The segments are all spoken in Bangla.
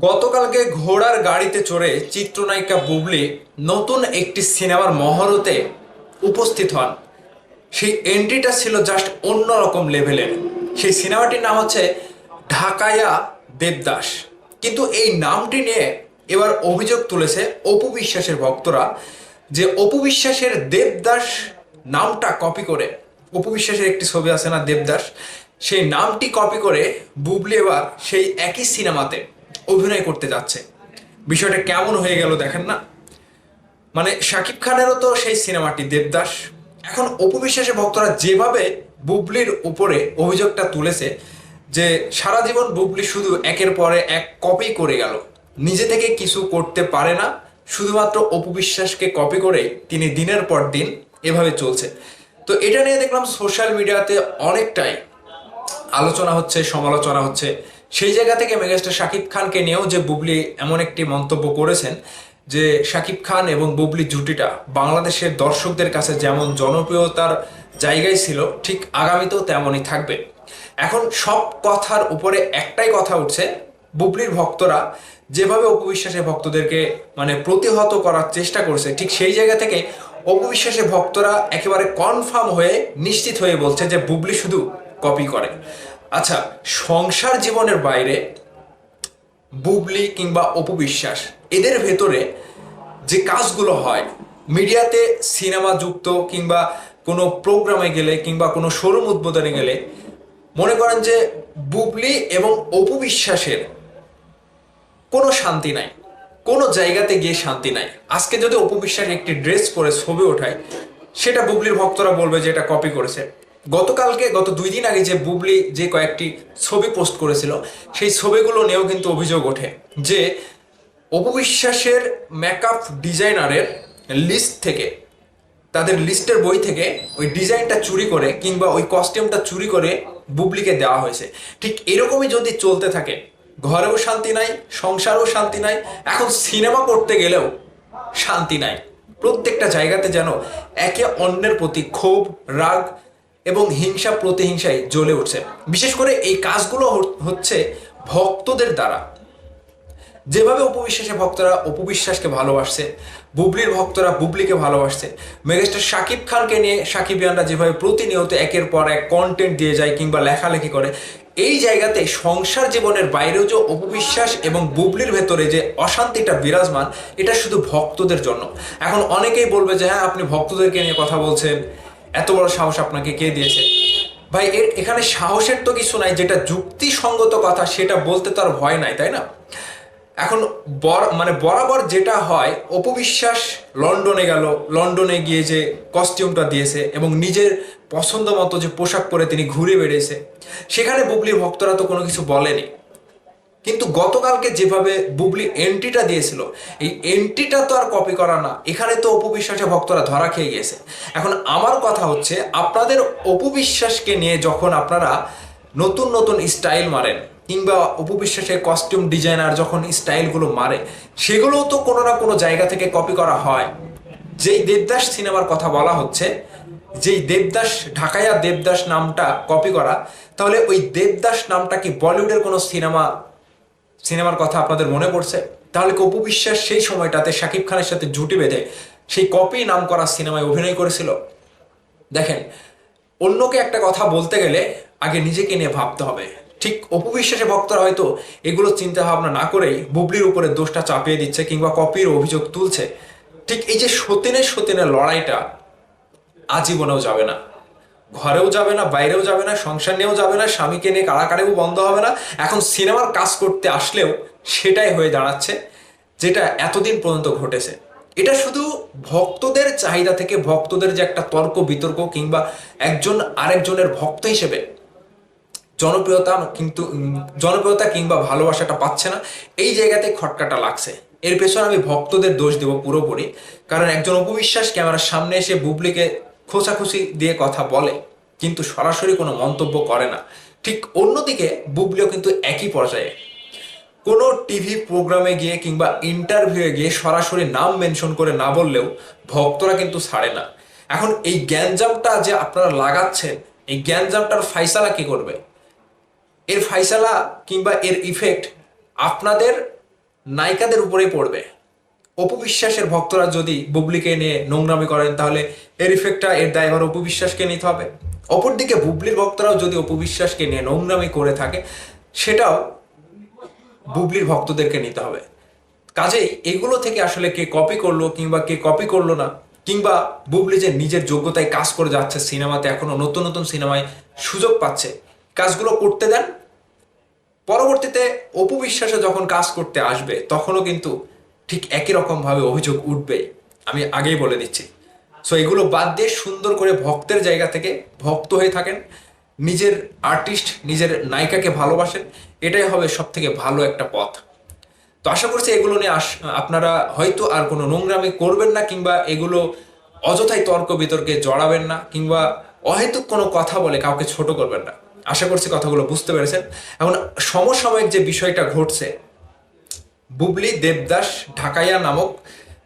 গতকালকে ঘোড়ার গাড়িতে চড়ে চিত্রনায়িকা বুবলি নতুন একটি সিনেমার মহরতে উপস্থিত হন। সেই এন্ট্রিটা ছিল জাস্ট অন্যরকম লেভেলের সেই সিনেমাটির নাম হচ্ছে ঢাকায়া দেবদাস। কিন্তু এই নামটি নিয়ে এবার অভিযোগ তুলেছে অপু বিশ্বাসের ভক্তরা যে অপু বিশ্বাসের দেবদাস নামটা কপি করে, অপু বিশ্বাসের একটি ছবি আছে না দেবদাস, সেই নামটি কপি করে বুবলি এবার সেই একই সিনেমাতে অভিনয় করতে যাচ্ছে। বিষয়টা কেমন হয়ে গেল দেখেন না? মানে শাকিব খানেরও তো সেই সিনেমাটি, দেবদাস। এখন অপু বিশ্বাসের ভক্তরা যেভাবে বুবলির উপরে অভিযোগটা তুলেছে, যে সারা জীবন বুবলি শুধু একের পরে এক কপি করে গেল। নিজে থেকে কিছু করতে পারে না, শুধুমাত্র অপু বিশ্বাসকে কপি করে তিনি দিনের পর দিন এভাবে চলছে। তো এটা নিয়ে দেখলাম সোশ্যাল মিডিয়াতে অনেকটাই আলোচনা হচ্ছে, সমালোচনা হচ্ছে। সেই জায়গা থেকে মেগাস্টার শাকিব খানকে নিয়েও যে বুবলি এমন একটি মন্তব্য করেছেন, যে শাকিব খান এবং বুবলি জুটিটা বাংলাদেশের দর্শকদের কাছে যেমন জনপ্রিয়তার জায়গায় ছিল, ঠিক আগামীতেও তেমনই থাকবে। এখন সব কথার উপরে একটাই কথা উঠছে, বুবলির ভক্তরা যেভাবে অপবিশ্বাসের ভক্তদেরকে মানে প্রতিহত করার চেষ্টা করছে, ঠিক সেই জায়গা থেকে অপবিশ্বাসের ভক্তরা একেবারে কনফার্ম হয়ে নিশ্চিত হয়ে বলছে যে বুবলি শুধু কপি করে। আচ্ছা সংসার জীবনের বাইরে বুবলি কিংবা অপবিশ্বাস এদের ভেতরে যে কাজগুলো হয়, মিডিয়াতে সিনেমা যুক্ত কিংবা কোনো প্রোগ্রামে গেলে কিংবা কোনো শোরুম উদ্বোধনে গেলে, মনে করেন যে বুবলি এবং অপবিশ্বাসের কোনো শান্তি নাই, কোনো জায়গাতে গিয়ে শান্তি নাই। আজকে যদি অপবিশ্বাস একটি ড্রেস পরে ছবি ওঠায়, সেটা বুবলির ভক্তরা বলবে যে এটা কপি করেছে। গতকালকে, গত দুই দিন আগে যে বুবলি যে কয়েকটি ছবি পোস্ট করেছিল, সেই ছবিগুলো নিয়েও কিন্তু অভিযোগ ওঠে যে অপবিশ্বাসের মেকআপ ডিজাইনারের লিস্ট থেকে, তাদের লিস্টের বই থেকে ওই ডিজাইনটা চুরি করে কিংবা ওই কস্টিউমটা চুরি করে বুবলিকে দেওয়া হয়েছে। ঠিক এরকমই যদি চলতে থাকে, ঘরেও শান্তি নাই, সংসারেও শান্তি নাই, এখন সিনেমা করতে গেলেও শান্তি নাই। প্রত্যেকটা জায়গাতে যেন একে অন্যের প্রতি ক্ষোভ, রাগ এবং হিংসা প্রতিহিংসায় জ্বলে উঠছে। বিশেষ করে এই কাজগুলো হচ্ছে ভক্তদের দ্বারা। যেভাবে উপবিশ্বাসের ভক্তরা উপবিশ্বাসকে ভালোবাসছে, বুবলির ভক্তরা বুবলিকে ভালোবাসছে, মেগাস্টার শাকিব খানকে নিয়ে সাকিবিয়ানরা যেভাবে প্রতিনিয়ত একের পর এক কন্টেন্ট দিয়ে যায় কিংবা লেখালেখি করে, এই জায়গাতে সংসার জীবনের বাইরেও যে অপবিশ্বাস এবং বুবলির ভেতরে যে অশান্তিটা বিরাজমান, এটা শুধু ভক্তদের জন্য। এখন অনেকেই বলবে যে হ্যাঁ আপনি ভক্তদেরকে নিয়ে কথা বলছেন এত বড় সাহস আপনাকে কে দিয়েছে? ভাই, এর এখানে সাহসের তো কিছু নাই, যেটা যুক্তিসঙ্গত কথা সেটা বলতে তো আর ভয় নাই, তাই না? এখন মানে বরাবর যেটা হয় অপবিশ্বাস লন্ডনে গেল, লন্ডনে গিয়ে যে কস্টিউমটা দিয়েছে এবং নিজের পছন্দ মতো যে পোশাক পরে তিনি ঘুরে বেড়েছে সেখানে বুবলির ভক্তরা তো কোনো কিছু বলেনি। কিন্তু গতকালকে যেভাবে বুবলি এন্ট্রিটা দিয়েছিল, এই এন্ট্রিটা তো আর কপি করা না। এখানে তো অপবিশ্বাসে ভক্তরা ধরা খেয়ে গেছে এখন আমার কথা হচ্ছে, আপনাদের অপবিশ্বাসকে নিয়ে যখন আপনারা নতুন নতুন স্টাইল মারেন, কিংবা অপবিশ্বাসের কস্টিউম ডিজাইনার যখন স্টাইলগুলো মারে সেগুলোও তো কোনো না কোনো জায়গা থেকে কপি করা হয়। যেই দেবদাস সিনেমার কথা বলা হচ্ছে, যেই দেবদাস, ঢাকাইয়া দেবদাস নামটা কপি করা, তাহলে ওই দেবদাস নামটা কি বলিউডের কোনো সিনেমা সিনেমার কথা আপনাদের মনে পড়ছে? তাহলে কি অপু বিশ্বাস সেই সময়টাতে শাকিব খানের সাথে জুটি বেঁধে সেই কপি নাম করা সিনেমায় অভিনয় করেছিল? দেখেন, অন্যকে একটা কথা বলতে গেলে আগে নিজেকে নিয়ে ভাবতে হবে। ঠিক অপু বিশ্বাসের ভক্তরা হয়তো এগুলো চিন্তা ভাবনা না করেই বুবলির উপরে দোষটা চাপিয়ে দিচ্ছে কিংবা কপির অভিযোগ তুলছে। ঠিক এই যে সতীনের সতীনের লড়াইটা আজীবনেও যাবে না। ঘরেও যাবে না, বাইরেও যাবে না, সংসার নিয়েও যাবে না, স্বামীকে নিয়ে কাড়াকাড়িও বন্ধ হবে না। এখন সিনেমার কাজ করতে আসলেও সেটাই হয়ে দাঁড়াচ্ছে, যেটা এতদিন পর্যন্ত ঘটেছে। এটা শুধু ভক্তদের চাহিদা থেকে, ভক্তদের যে একটা তর্ক, বিতর্ক কিংবা একজন আরেকজনের ভক্ত হিসেবে জনপ্রিয়তা কিন্তু, জনপ্রিয়তা কিংবা ভালোবাসাটা পাচ্ছে না, এই জায়গাতে খটকাটা লাগছে। এর পেছনে আমি ভক্তদের দোষ দেব পুরোপুরি। কারণ একজন অপবিশ্বাস ক্যামেরার সামনে এসে বুবলিকে খোঁচাখুচি দিয়ে কথা বলে, কিন্তু সরাসরি কোনো মন্তব্য করে না। ঠিক অন্যদিকে বুবলিও কিন্তু একই পর্যায়ে। কোনো টিভি প্রোগ্রামে গিয়ে কিংবা ইন্টারভিউয়ে গিয়ে সরাসরি নাম মেনশন করে না বললেও ভক্তরা কিন্তু ছাড়ে না। এখন এই জ্ঞানজামটা যে আপনারা লাগাচ্ছেন, এই জ্ঞানজামটার ফাইসালা কি করবে? এর ফাইসালা কিংবা এর ইফেক্ট আপনাদের নায়িকাদের উপরেই পড়বে। অপবিশ্বাসের ভক্তরা যদি বুবলিকে নিয়ে নোংরামি করেন, তাহলে এর ইফেক্টটা এর দায়ভার অপবিশ্বাসকে নিতে হবে। অপরদিকে বুবলির ভক্তরাও যদি অপবিশ্বাসকে নিয়ে নোংরামি করে থাকে, সেটাও বুবলির ভক্তদেরকে নিতে হবে। কাজেই এগুলো থেকে আসলে কে কপি করল কিংবা কে কপি করল না, কিংবা বুবলি যে নিজের যোগ্যতায় কাজ করে যাচ্ছে সিনেমাতে এখনও নতুন নতুন সিনেমায় সুযোগ পাচ্ছে, কাজগুলো করতে দেন। পরবর্তীতে অপবিশ্বাসে যখন কাজ করতে আসবে, তখনও কিন্তু ঠিক একই রকম ভাবে অভিযোগ উঠবে। আমি আগেই বলে দিচ্ছি। সো এগুলো বাদ দিয়ে সুন্দর করে ভক্তের জায়গা থেকে ভক্ত হয়ে থাকেন, নিজের আর্টিস্ট নিজের নায়িকাকে ভালোবাসেন, এটাই হবে সব থেকে ভালো একটা পথ। তো আশা করছি এগুলো নিয়ে আস আপনারা হয়তো আর কোনো নোংরামি করবেন না কিংবা এগুলো অযথাই তর্ক বিতর্কে জড়াবেন না কিংবা অহেতুক কোনো কথা বলে কাউকে ছোট করবেন না। আশা করছি কথাগুলো বুঝতে পেরেছেন। এখন সমসাময়িক যে বিষয়টা ঘটছে বুবলি দেবদাস ঢাকাইয়া নামক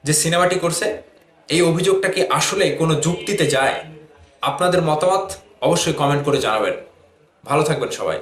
যে সিনেমাটি করছে, এই অভিযোগটা কি আসলে কোনো যুক্তিতে যায়? আপনাদের মতামত অবশ্যই কমেন্ট করে জানাবেন। ভালো থাকবেন সবাই।